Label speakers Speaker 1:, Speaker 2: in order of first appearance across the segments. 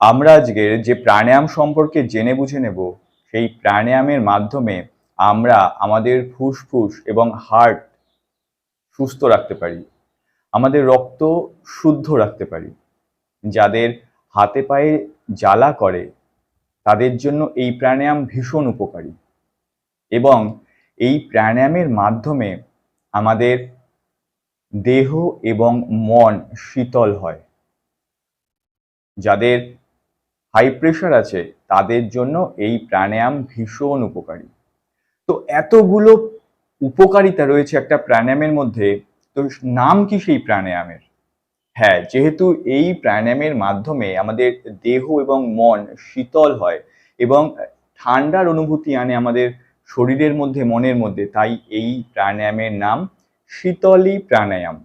Speaker 1: আমরা আজকের যে প্রাণায়াম সম্পর্কে জেনে বুঝে নেব, সেই প্রাণায়ামের মাধ্যমে আমরা আমাদের ফুসফুস এবং হার্ট সুস্থ রাখতে পারি, আমাদের রক্ত শুদ্ধ রাখতে পারি। যাদের হাতে পায়ে জ্বালা করে, তাদের জন্য এই প্রাণায়াম ভীষণ উপকারী। এবং এই প্রাণায়ামের মাধ্যমে আমাদের দেহ এবং মন শীতল হয়। যাদের হাই প্রেশার আছে, তাদের জন্য এই প্রাণায়াম ভীষণ উপকারী। তো এতগুলো উপকারিতা রয়েছে একটা প্রাণায়ামের মধ্যে, তো নাম কি সেই প্রাণায়ামের? হ্যাঁ যেহেতু এই প্রাণায়ামের মাধ্যমে আমাদের দেহ এবং মন শীতল হয় এবং ঠান্ডার অনুভূতি আনে আমাদের শরীরের মধ্যে, মনের মধ্যে, তাই এই প্রাণায়ামের নাম শীতলী প্রাণায়াম।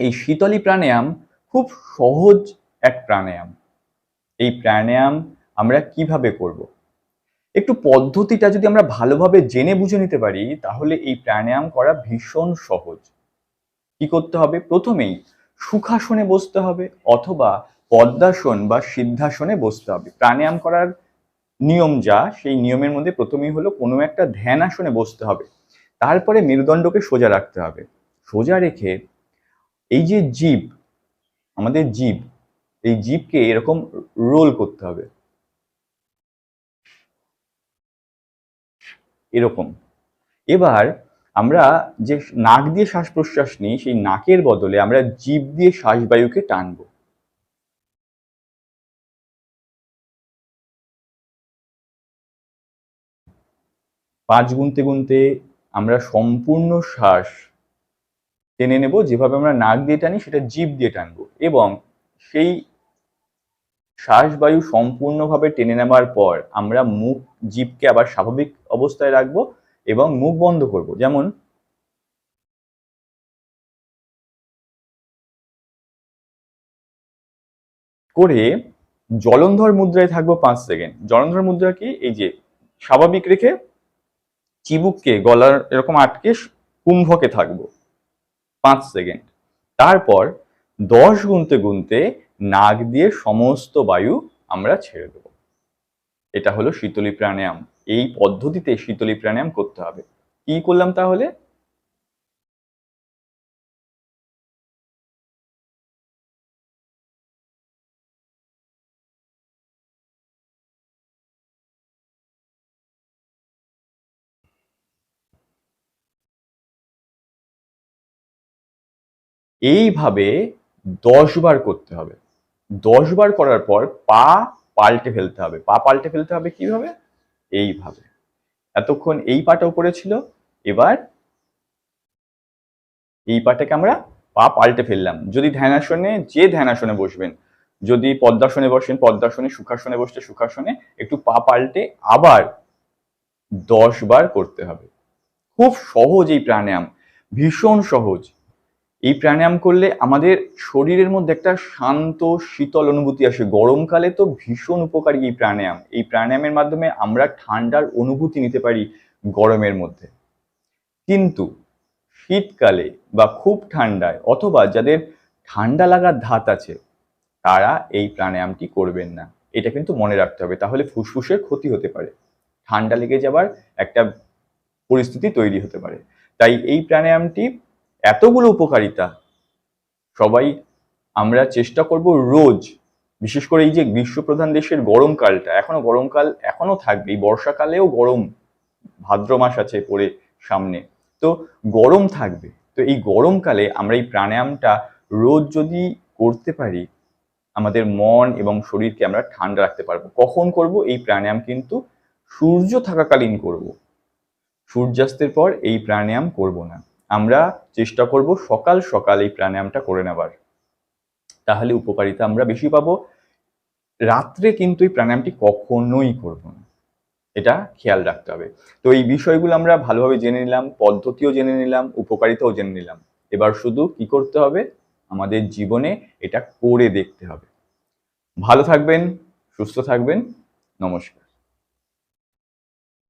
Speaker 1: এই শীতলী প্রাণায়াম খুব সহজ এক প্রাণায়াম। এই প্রাণায়াম আমরা কীভাবে করব। একটু পদ্ধতিটা যদি আমরা ভালোভাবে জেনে বুঝে নিতে পারি, তাহলে এই প্রাণায়াম করা ভীষণ সহজ। কি করতে হবে? প্রথমেই সুখাসনে বসতে হবে অথবা পদ্মাসন বা সিদ্ধাসনে বসতে হবে। প্রাণায়াম করার নিয়ম যা, সেই নিয়মের মধ্যে প্রথমেই হলো কোনো একটা ধ্যান আসনে বসতে হবে। তারপরে মেরুদণ্ডকে সোজা রাখতে হবে। সোজা রেখে এই যে জীব, আমাদের জীব এই জীবকে এরকম রোল করতে হবে। এরকম। এবার আমরা যে নাক দিয়ে শ্বাস প্রশ্বাস নিই, সেই নাকের বদলে আমরা জীব দিয়ে শ্বাসবায়ুকে টানবো। পাঁচ গুনতে গুনতে আমরা সম্পূর্ণ শ্বাস টেনে নেব, যেভাবে আমরা নাক দিয়ে টানি, সেটা জিভ দিয়ে টানবো এবং সেই শ্বাসবায়ু সম্পূর্ণভাবে টেনে নেবার পর আমরা মুখ জিভকে আবার স্বাভাবিক অবস্থায় রাখব এবং মুখ বন্ধ করব। যেমন করে জলন্ধর মুদ্রায় থাকব পাঁচ সেকেন্ড। জলন্ধর মুদ্রা কি? এই যে স্বাভাবিক রেখে চিবুককে, গলার এরকম আটকে কুম্ভকে থাকব পাঁচ সেকেন্ড। তারপর দশ গুনতে গুনতে নাক দিয়ে সমস্ত বায়ু আমরা ছেড়ে দেব। এটা হলো শীতলী প্রাণায়াম। এই পদ্ধতিতে শীতলী প্রাণায়াম করতে হবে। কি করলাম তাহলে? এইভাবে দশ বার করতে হবে। দশ বার করার পর পা পাল্টে ফেলতে হবে। পা পাল্টে ফেলতে হবে কীভাবে? এইভাবে। এতক্ষণ এই পাটা উপরে ছিল, এবার এই পাটাকে আমরা পা পাল্টে ফেললাম। যদি ধ্যানাসনে, যে ধ্যানাসনে বসবেন, যদি পদ্মাসনে বসেন, পদ্মাসনে, সুখাসনে বসতে সুখাসনে একটু পা পাল্টে আবার দশ বার করতে হবে। খুব সহজ এই প্রাণায়াম, ভীষণ সহজ। এই প্রাণায়াম করলে আমাদের শরীরের মধ্যে একটা শান্ত, শীতল অনুভূতি আসে। গরমকালে তো ভীষণ উপকারী এই প্রাণায়াম। এই প্রাণায়ামের মাধ্যমে আমরা ঠান্ডার অনুভূতি নিতে পারি গরমের মধ্যে। কিন্তু শীতকালে বা খুব ঠান্ডায় অথবা যাদের ঠান্ডা লাগার ধাত আছে, তারা এই প্রাণায়ামটি করবেন না। এটা কিন্তু মনে রাখতে হবে। তাহলে ফুসফুসের ক্ষতি হতে পারে। ঠান্ডা লেগে যাবার একটা পরিস্থিতি তৈরি হতে পারে। তাই এই প্রাণায়ামটি এতগুলো উপকারিতা। সবাই, আমরা চেষ্টা করব রোজ, বিশেষ করে এই যে গ্রীষ্মপ্রধান দেশের গরমকালটা, এখনও গরমকাল এখনও থাকবে, এই বর্ষাকালেও গরম ভাদ্র মাস আছে পরে সামনে। তো গরম থাকবে, তো এই গরমকালে আমরা এই প্রাণায়ামটা রোজ যদি করতে পারি, আমাদের মন এবং শরীরকে আমরা ঠান্ডা রাখতে পারব। কখন করব? এই প্রাণায়াম কিন্তু সূর্য থাকাকালীন করব। সূর্যাস্তের পর এই প্রাণায়াম করব না। আমরা চেষ্টা করব সকাল সকাল এই প্রাণায়ামটা করে নেবার। তাহলে উপকারিতা আমরা বেশি পাবো। রাত্রে কিন্তু এই প্রাণায়ামটি কখনোই করব না। এটা খেয়াল রাখতে হবে। তো এই বিষয়গুলো আমরা ভালোভাবে জেনে নিলাম, পদ্ধতিও জেনে নিলাম, উপকারিতাও জেনে নিলাম। এবার শুধু কি করতে হবে? আমাদের জীবনে এটা করে দেখতে হবে। ভালো থাকবেন, সুস্থ থাকবেন। নমস্কার।